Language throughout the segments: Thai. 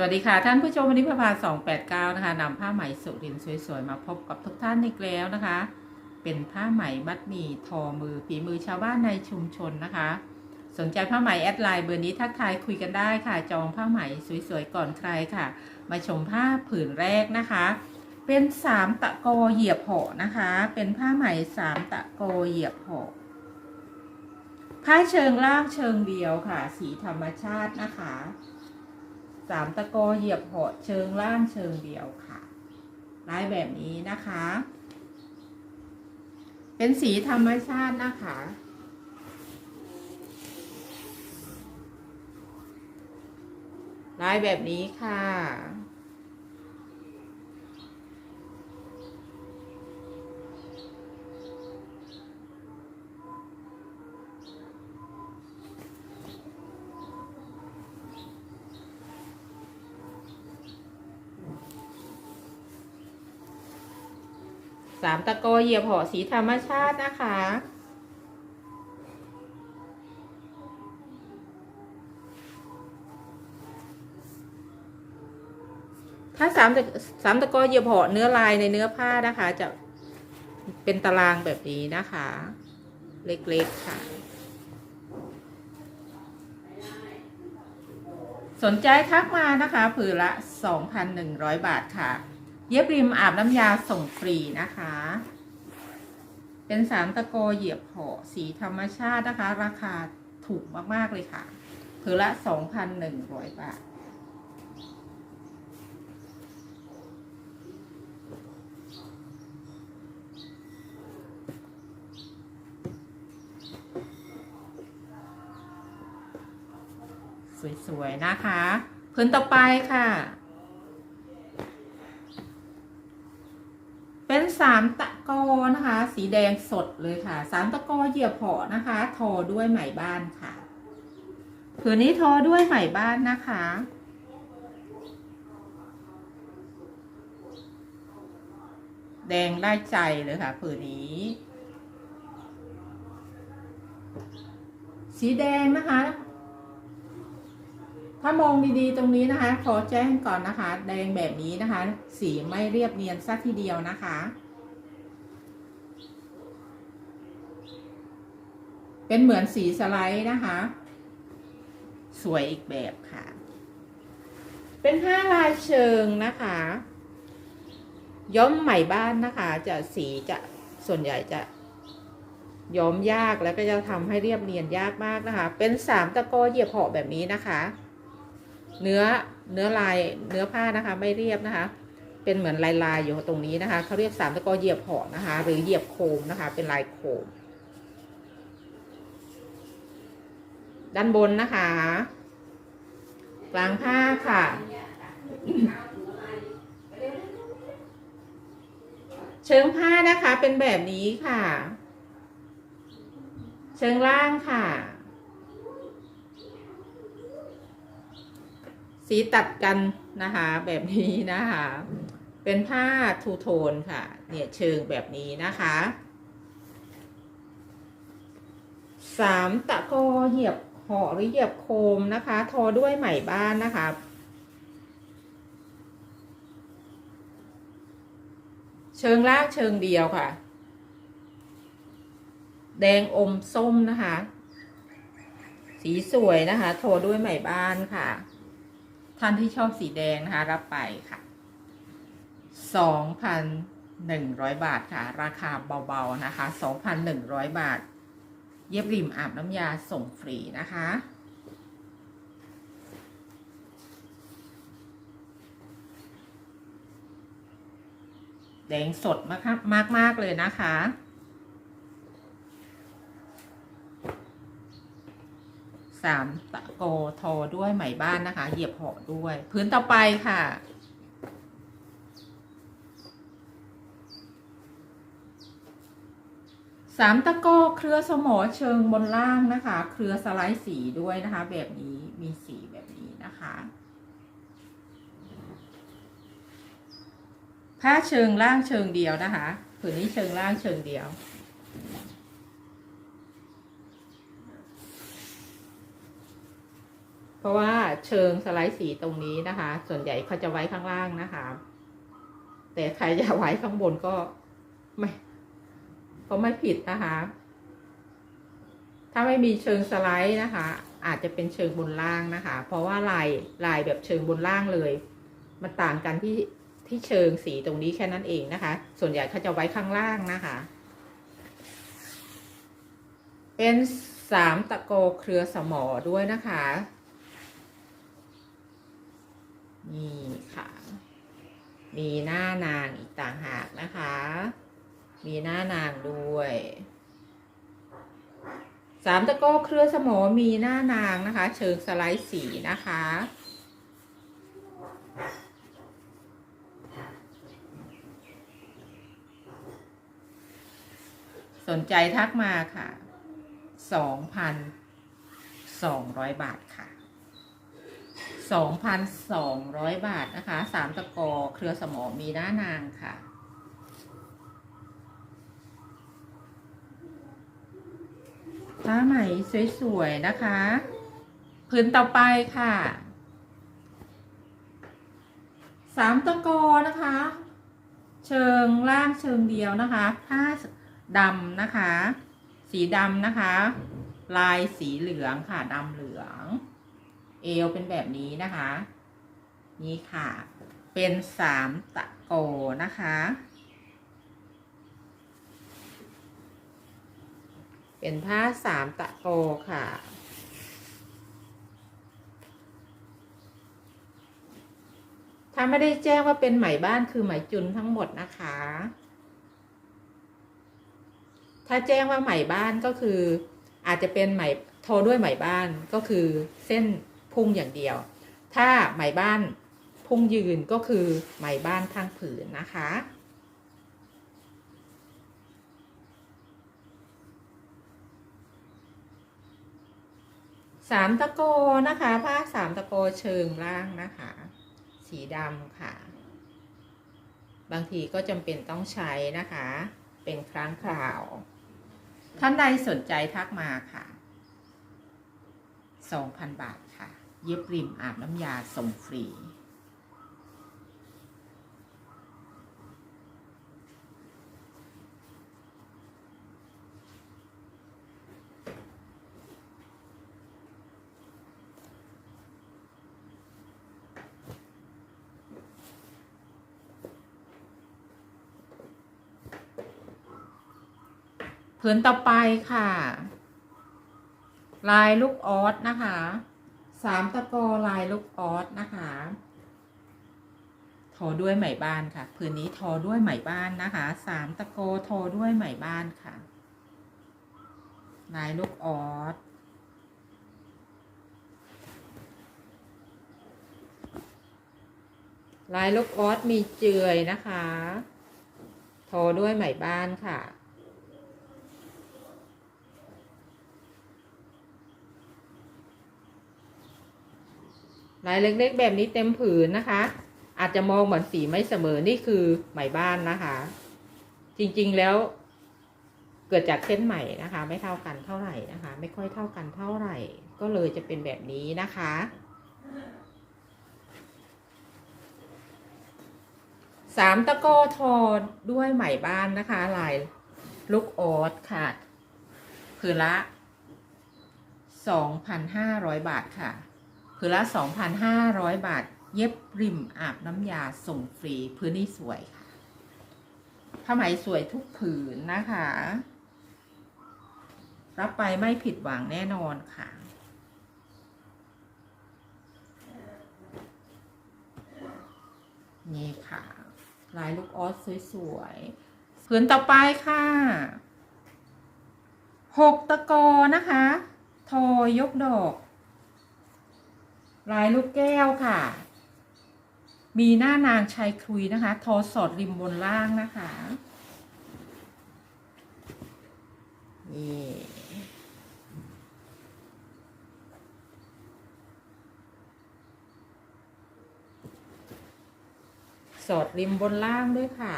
สวัสดีค่ะ ท่านผู้ชมวันนี้พระพา289นะคะนำผ้าไหมสุรินสวยๆ มาพบกับทุกท่านอีกแล้วนะคะ เป็นผ้าไหมมัดหมี่ทอมือฝีมือชาวบ้านในชุมชนนะคะ สนใจผ้าไหมแอดไลน์เบอร์นี้ทักทายคุยกันได้ค่ะ จองผ้าไหมสวยๆ ก่อนใครค่ะ มาชมผ้าผืนแรกนะคะ เป็นสามตะโกเหยียบหาะนะคะ เป็นผ้าไหมสามตะโกเหยียบหาะผ้าเชิงล่างเชิงเดียวค่ะ สีธรรมชาตินะคะ สามตะโกเหยียบเหาะเชิงล่างเชิงเดียวค่ะลายแบบนี้นะคะ เป็นสีธรรมชาตินะคะ ลายแบบนี้ค่ะ สามตะโกเหยียบหาะสีธรรมชาตินะคะ ถ้าสามตะสามตะโกเหยียบหาะเนื้อลายในเนื้อผ้านะคะ จะเป็นตารางแบบนี้นะคะ เล็กๆค่ะ สนใจทักมานะคะผืนละ 2,100 บาทค่ะ เย็บริมอาบน้ำยาส่งฟรีนะคะ เป็นสามตะโกเหยียบเหาะสีธรรมชาตินะคะ ราคาถูกมาก ๆ เลยค่ะผืนละ2,100บาท สวย ๆ นะคะ พื้นต่อไปค่ะ เป็นสามตะกอนะคะ สีแดงสดเลยค่ะ สามตะกอเหยียบเพาะนะคะ ทอด้วยไหมบ้านค่ะ ผืนนี้ทอด้วยไหมบ้านนะคะ แดงได้ใจเลยค่ะ ผืนนี้ สีแดงนะคะถ้ามองดีๆตรงนี้นะคะ ขอแจ้งก่อนนะคะ แดงแบบนี้นะคะ สีไม่เรียบเนียนสักทีเดียวนะคะ เป็นเหมือนสีสไลด์นะคะ สวยอีกแบบค่ะ เป็นผ้าลายเชิงนะคะ ย้อมใหม่บ้านนะคะ จะสีจะส่วนใหญ่จะย้อมยากแล้วก็จะทำให้เรียบเนียนยากมากนะคะ เป็นสามตะกอเหยียบเหาะแบบนี้นะคะ เนื้อเนื้อลายเนื้อผ้านะคะ ไม่เรียบนะคะ เป็นเหมือนลายลายอยู่ตรงนี้นะคะเขาเรียกสามตะกอเหยียบเหาะนะคะ หรือเหยียบโคมนะคะ เป็นลายโคม ด้านบนนะคะ กลางผ้าค่ะ เชิงผ้านะคะเป็นแบบนี้ค่ะ เชิงล่างค่ะ สีตัดกันนะคะ แบบนี้นะคะ เป็นผ้าทูโทนค่ะ เนี่ยเชิงแบบนี้นะคะสามตะโกเหยียบ ห่อหรือเหยียบโคมนะคะ ทอด้วยไหมบ้านนะคะเชิงล่างเชิงเดียวค่ะ แดงอมส้มนะคะ สีสวยนะคะ โทด้วยไหมบ้านค่ะ ท่านที่ชอบสีแดงนะคะ รับไปค่ะสองพันหนึ่งร้อยบาทค่ะ ราคาเบาๆนะคะสองพันหนึ่งร้อยบาท เย็บริมอาบน้ำยาส่งฟรีนะคะ แดงสดมากมากมากเลยนะคะ สามตะโกทอด้วยไหมบ้านนะคะ เหยียบเหาะด้วย พื้นต่อไปค่ะ สามตะโกเครือสมอเชิงบนล่างนะคะ เครือสไลด์สีด้วยนะคะ แบบนี้มีสีแบบนี้นะคะ ผ้าเชิงล่างเชิงเดียวนะคะผืนนี้เชิงล่างเชิงเดียว เพราะว่าเชิงสไลด์สีตรงนี้นะคะ ส่วนใหญ่เขาจะไว้ข้างล่างนะคะ แต่ใครจะไว้ข้างบนก็ไม่ ก็ไม่ผิดนะคะ ถ้าไม่มีเชิงสไลด์นะคะ อาจจะเป็นเชิงบนล่างนะคะ เพราะว่าลายลายแบบเชิงบนล่างเลย มันต่างกันที่ที่เชิงสีตรงนี้แค่นั้นเองนะคะ ส่วนใหญ่เขาจะไว้ข้างล่างนะคะเป็นสามตะโกเครือสมอด้วยนะคะ นี่ค่ะ มีหน้านางอีกต่างหากนะคะ มีหน้านางด้วยสามตะก้อเครือสมอมีหน้านางนะคะ เชิงสไลด์สีนะคะสนใจทักมาค่ะสองพันสองร้อยบาทค่ะสองพันสองร้อยบาทนะคะ สามตะกอเครือสมอมีหน้านางค่ะ ผ้าไหมสวยๆนะคะ พื้นต่อไปค่ะสามตะกอนะคะ เชิงล่างเชิงเดียวนะคะ ผ้าดำนะคะ สีดำนะคะ ลายสีเหลืองค่ะดำเหลือง เอวเป็นแบบนี้นะคะ นี่ค่ะ เป็นสามตะโกนะคะ เป็นผ้าสามตะโกค่ะ ถ้าไม่ได้แจ้งว่าเป็นไหมบ้านคือไหมจุนทั้งหมดนะคะ ถ้าแจ้งว่าไหมบ้านก็คือ อาจจะเป็นไหมโทรด้วยไหมบ้านก็คือเส้นพุ่งอย่างเดียว ถ้าไหมบ้านพุ่งยืนก็คือไหมบ้านทั้งผืนนะคะ สามตะโกนะคะผ้าสามตะโกเชิงล่างนะคะ สีดำค่ะ บางทีก็จำเป็นต้องใช้นะคะ เป็นครั้งคราว ท่านใดสนใจทักมาค่ะสองพันบาทค่ะ เย็บริมอาบน้ำยาส่งฟรี นต่อไปค่ะ ลายลูกออสนะคะสามตะกอลายลูกออสนะคะ ทอด้วยไหมบ้านค่ะผืนนี้ทอด้วยไหมบ้านนะคะสามตะโกทอด้วยไหมบ้านค่ะ ลายลูกออสลายลูกออสมีเจือยนะคะ ทอด้วยไหมบ้านค่ะ ลายเล็กๆแบบนี้เต็มผืนนะคะ อาจจะมองเหมือนสีไม่เสมอนี่คือไหมบ้านนะคะ จริงๆแล้ว เกิดจากเส้นไหมนะคะ ไม่เท่ากันเท่าไหร่นะคะ ไม่ค่อยเท่ากันเท่าไหร่ ก็เลยจะเป็นแบบนี้นะคะ สามตะโกทอด้วยไหมบ้านนะคะ ลายลูกออสค่ะ ผืนละ2,500บาทค่ะ ผืนละ 2,500 บาท เย็บริมอาบน้ำยาส่งฟรีพื้นนี้สวยค่ะผ้าไหมสวยทุกผืนนะคะ รับไปไม่ผิดหวังแน่นอนค่ะนี่ค่ะ ลายลูกออสสวยๆผืนต่อไปค่ะหกตะกอนะคะ ทอยกดอก ลายลูกแก้วค่ะ มีหน้านางชายคุยนะคะ ทอสอดริมบนล่างนะคะนี่สอดริมบนล่างด้วยค่ะ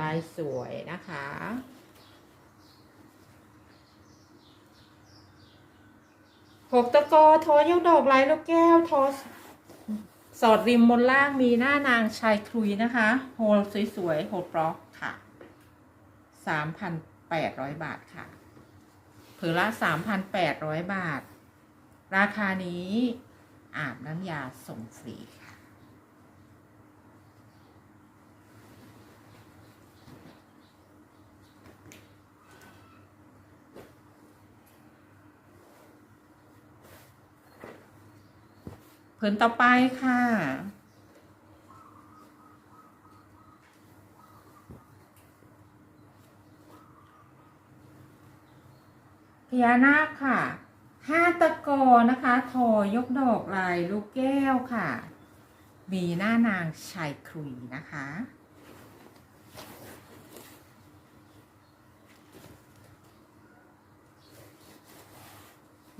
ลายสวยนะคะ หกตะกอทอยกดอกลายลูกแก้วทอสอดริมบนล่างมีหน้านางชายคลุยนะคะ โฮลสวยๆโฮลบล็อกค่ะสามพันแปดร้อยบาทค่ะผืนละสามพันแปดร้อยบาท ราคานี้อาบน้ำยาส่งฟรีค่ะ นต่อไปค่ะพญานาคค่ะห้าตะกอนะคะทอยกดอกลายลูกแก้วค่ะ มีหน้านางชายครุยนะคะ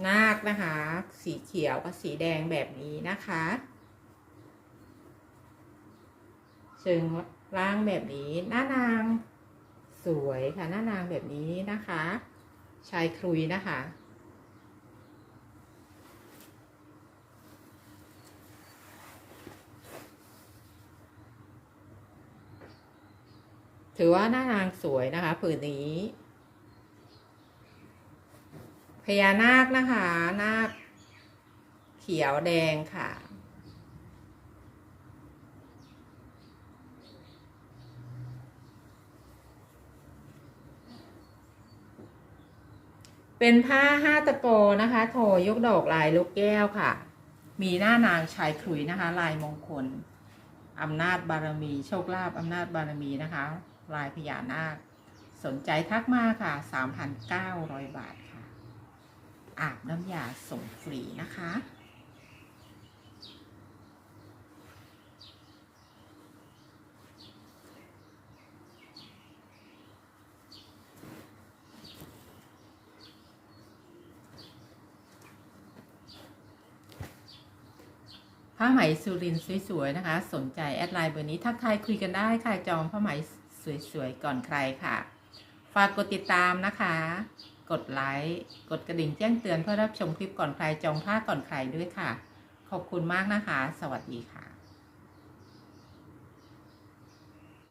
นาคนะคะ สีเขียวกับสีแดงแบบนี้นะคะเชิงล่างแบบนี้ หน้านางสวยค่ะ หน้านางแบบนี้นะคะ ชายครุยนะคะ ถือว่าหน้านางสวยนะคะผืนนี้ พญานาคนะคะ นาค เขียวแดงค่ะ เป็นผ้าห้าตะโกนะคะโถยกดอกลายลูกแก้วค่ะ มีหน้านางชายขลุยนะคะ ลายมงคลอำนาจบารมี โชคลาภอำนาจบารมีนะคะ ลายพญานาค สนใจทักมาค่ะ 3,900 บาทค่ะ อาบน้ำยาส่งฟรีนะคะ ผ้าไหมสุรินสวยๆนะคะ สนใจแอดไลน์เบอร์นี้ทักทายคุยกันได้ค่ะจองผ้าไหมสวยๆก่อนใครค่ะ ฝากกดติดตามนะคะ กดไลค์กดกระดิ่งแจ้งเตือนเพื่อรับชมคลิปก่อนใครจองผ้าก่อนใครด้วยค่ะ ขอบคุณมากนะคะ สวัสดีค่ะ